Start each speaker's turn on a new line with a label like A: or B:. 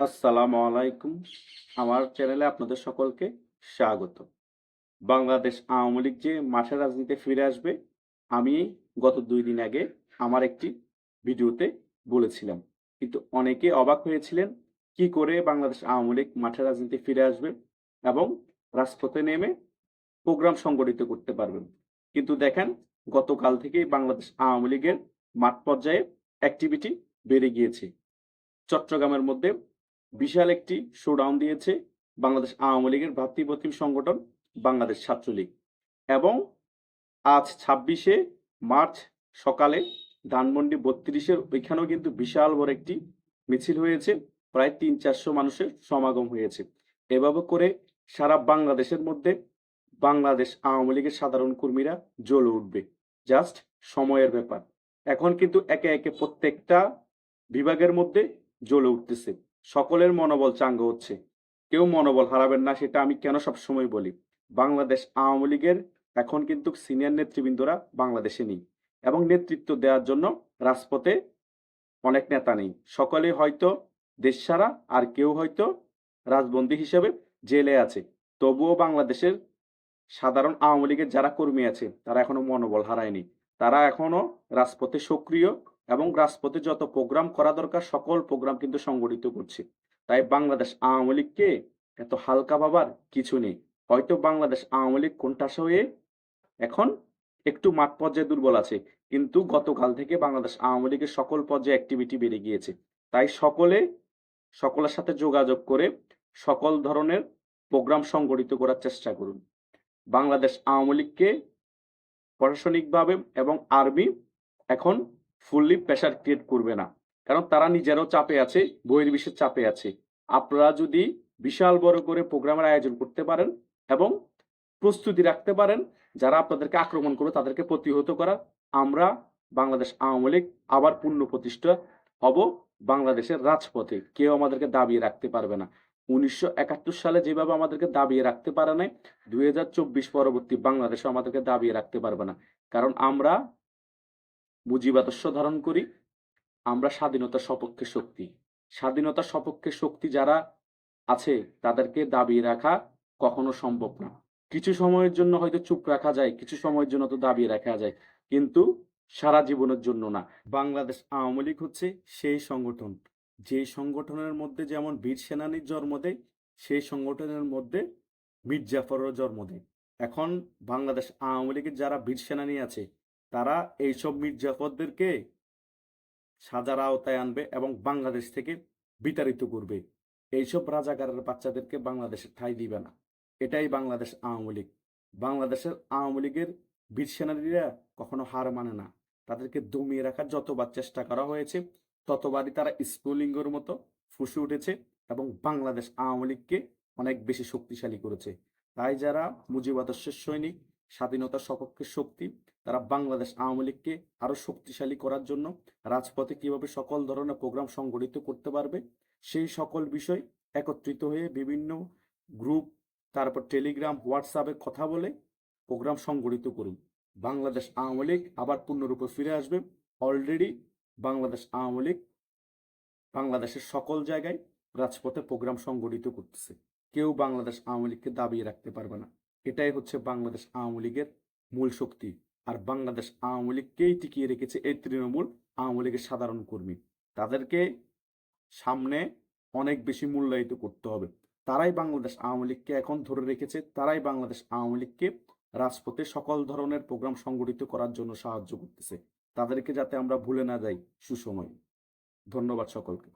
A: আসসালামু আলাইকুম। আমার চ্যানেলে আপনাদের সকলকে স্বাগত। বাংলাদেশ আওয়ামী লীগ যে মাঠের রাজনীতিতে ফিরে আসবে, আমি গত দুই দিন আগে আমার একটি ভিডিওতে বলেছিলাম। কিন্তু অনেকে অবাক হয়েছিলেন কি করে বাংলাদেশ আওয়ামী লীগ মাঠের রাজনীতি ফিরে আসবে এবং রাজপথে নেমে প্রোগ্রাম সংগঠিত করতে পারবেন। কিন্তু দেখেন, গতকাল থেকেই বাংলাদেশ আওয়ামী লীগের মাঠ পর্যায়ে অ্যাক্টিভিটি বেড়ে গিয়েছে। চট্টগ্রামের মধ্যে বিশাল একটি শোডাউন দিয়েছে বাংলাদেশ আওয়ামী লীগের ভাতৃপ্রতিম সংগঠন বাংলাদেশ ছাত্রলীগ। এবং আজ ছাব্বিশে মার্চ সকালে ধানমন্ডি বত্রিশের ওইখানেও কিন্তু বিশাল বড় একটি মিছিল হয়েছে। প্রায় তিন চারশো মানুষের সমাগম হয়েছে। এভাবে করে সারা বাংলাদেশের মধ্যে বাংলাদেশ আওয়ামী লীগের সাধারণ কর্মীরা জ্বলে উঠবে। জাস্ট সময়ের ব্যাপার। এখন কিন্তু একে একে প্রত্যেকটা বিভাগের মধ্যে জ্বলে উঠতেছে। সকলের মনোবল চাঙ্গ হচ্ছে। কেউ মনোবল হারাবেন না, সেটা আমি কেন সবসময় বলি? বাংলাদেশ আওয়ামী লীগের এখন কিন্তু সিনিয়র নেতৃবৃন্দরা বাংলাদেশে নেই এবং নেতৃত্ব দেওয়ার জন্য রাজপথে অনেক নেতা নেই। সকলে হয়তো দেশ ছাড়া আর কেউ হয়তো রাজবন্দী হিসেবে জেলে আছে। তবুও বাংলাদেশের সাধারণ আওয়ামী লীগের যারা কর্মী আছে, তারা এখনও মনোবল হারায়নি। তারা এখনও রাজপথে সক্রিয় এবং রাজপথে যত প্রোগ্রাম করা দরকার, সকল প্রোগ্রাম কিন্তু সংগঠিত করছে। তাই বাংলাদেশ আওয়ামী লীগকে এত হালকা ভাবার কিছু নেই। হয়তো বাংলাদেশ আওয়ামী লীগ কোনটাস হয়ে এখন একটু মাঠ পর্যায়ে দুর্বল আছে। কিন্তু গতকাল থেকে বাংলাদেশ আওয়ামী লীগের সকল পর্যায়ে অ্যাক্টিভিটি বেড়ে গিয়েছে। তাই সকলে, সকলের সাথে যোগাযোগ করে সকল ধরনের প্রোগ্রাম সংগঠিত করার চেষ্টা করুন। বাংলাদেশ আওয়ামী লীগকে প্রশাসনিকভাবে এবং আর্মি এখন ফুললি প্রেশার ক্রিয়েট করবে না। কারণ তারা নিজেরাও চাপে আছে বহির্বিশ্বের চাপে আছে। আপনারা যদি বিশাল বড় করে প্রোগ্রামের আয়োজন করতে পারেন এবং প্রস্তুতি রাখতে পারেন, যারা আপনাদেরকে আক্রমণ করবে তাদেরকে প্রতিহত করা, আমরা বাংলাদেশ আওয়ামী লীগ আবার পূর্ণ প্রতিষ্ঠা হব বাংলাদেশের রাজপথে। কেউ আমাদেরকে দাবিয়ে রাখতে পারবে না। উনিশশো একাত্তর সালে যেভাবে আমাদেরকে দাবিয়ে রাখতে পারে নাই, দুই হাজার চব্বিশ পরবর্তী বাংলাদেশে আমাদেরকে দাবিয়ে রাখতে পারবে না। কারণ আমরা মুজিবাদর্শ ধারণ করি, আমরা স্বাধীনতার সপক্ষে শক্তি। স্বাধীনতার সপক্ষে শক্তি যারা আছে, তাদেরকে দাবিয়ে রাখা কখনো সম্ভব না। কিছু সময়ের জন্য হয়তো চুপ রাখা যায়, কিছু সময়ের জন্য তো দাবিয়ে রাখা যায়, কিন্তু সারা জীবনের জন্য না। বাংলাদেশ আওয়ামী লীগ হচ্ছে সেই সংগঠন। যে সংগঠনের মধ্যে যেমন বীর সেনানীর জন্ম দেয়, সেই সংগঠনের মধ্যে মীর জাফরের জন্ম দেয়। এখন বাংলাদেশ আওয়ামী লীগের যারা বীর সেনানী আছে তারা এইসব মির্জাফরদেরকে সাজার আওতায় আনবে এবং বাংলাদেশ থেকে বিতাড়িত করবে। এইসব রাজাকারের বাচ্চাদেরকে বাংলাদেশে ঠাঁই দিবে না। এটাই বাংলাদেশ আওয়ামী লীগ। বাংলাদেশের আওয়ামী লীগের বীর সেনানীরা কখনো হার মানে না। তাদেরকে দমিয়ে রাখার যতবার চেষ্টা করা হয়েছে, ততবারই তারা স্ফুলিঙ্গর মতো ফুসে উঠেছে এবং বাংলাদেশ আওয়ামী লীগকে অনেক বেশি শক্তিশালী করেছে। তাই যারা মুজিবাদর্শের সৈনিক স্বাধীনতার সপক্ষে শক্তি, তারা বাংলাদেশ আওয়ামী লীগকে আরও শক্তিশালী করার জন্য রাজপথে কীভাবে সকল ধরনের প্রোগ্রাম সংগঠিত করতে পারবে, সেই সকল বিষয় একত্রিত হয়ে বিভিন্ন গ্রুপ, তারপর টেলিগ্রাম, হোয়াটসঅ্যাপে কথা বলে প্রোগ্রাম সংগঠিত করুন। বাংলাদেশ আওয়ামী লীগ আবার পূর্ণরূপে ফিরে আসবে। অলরেডি বাংলাদেশ আওয়ামী লীগ বাংলাদেশের সকল জায়গায় রাজপথে প্রোগ্রাম সংগঠিত করতেছে। কেউ বাংলাদেশ আওয়ামী লীগকে দাবিয়ে রাখতে পারবে না। এটাই হচ্ছে বাংলাদেশ আওয়ামী লীগের মূল শক্তি। আর বাংলাদেশ আওয়ামী লীগকেই টিকিয়ে রেখেছে এই তৃণমূল আওয়ামী লীগের সাধারণ কর্মী। তাদেরকে সামনে অনেক বেশি মূল্যায়িত করতে হবে। তারাই বাংলাদেশ আওয়ামী লীগকে এখন ধরে রেখেছে। তারাই বাংলাদেশ আওয়ামী লীগকে রাজপথে সকল ধরনের প্রোগ্রাম সংগঠিত করার জন্য সাহায্য করতেছে। তাদেরকে যাতে আমরা ভুলে না যাই সুসময়। ধন্যবাদ সকলকে।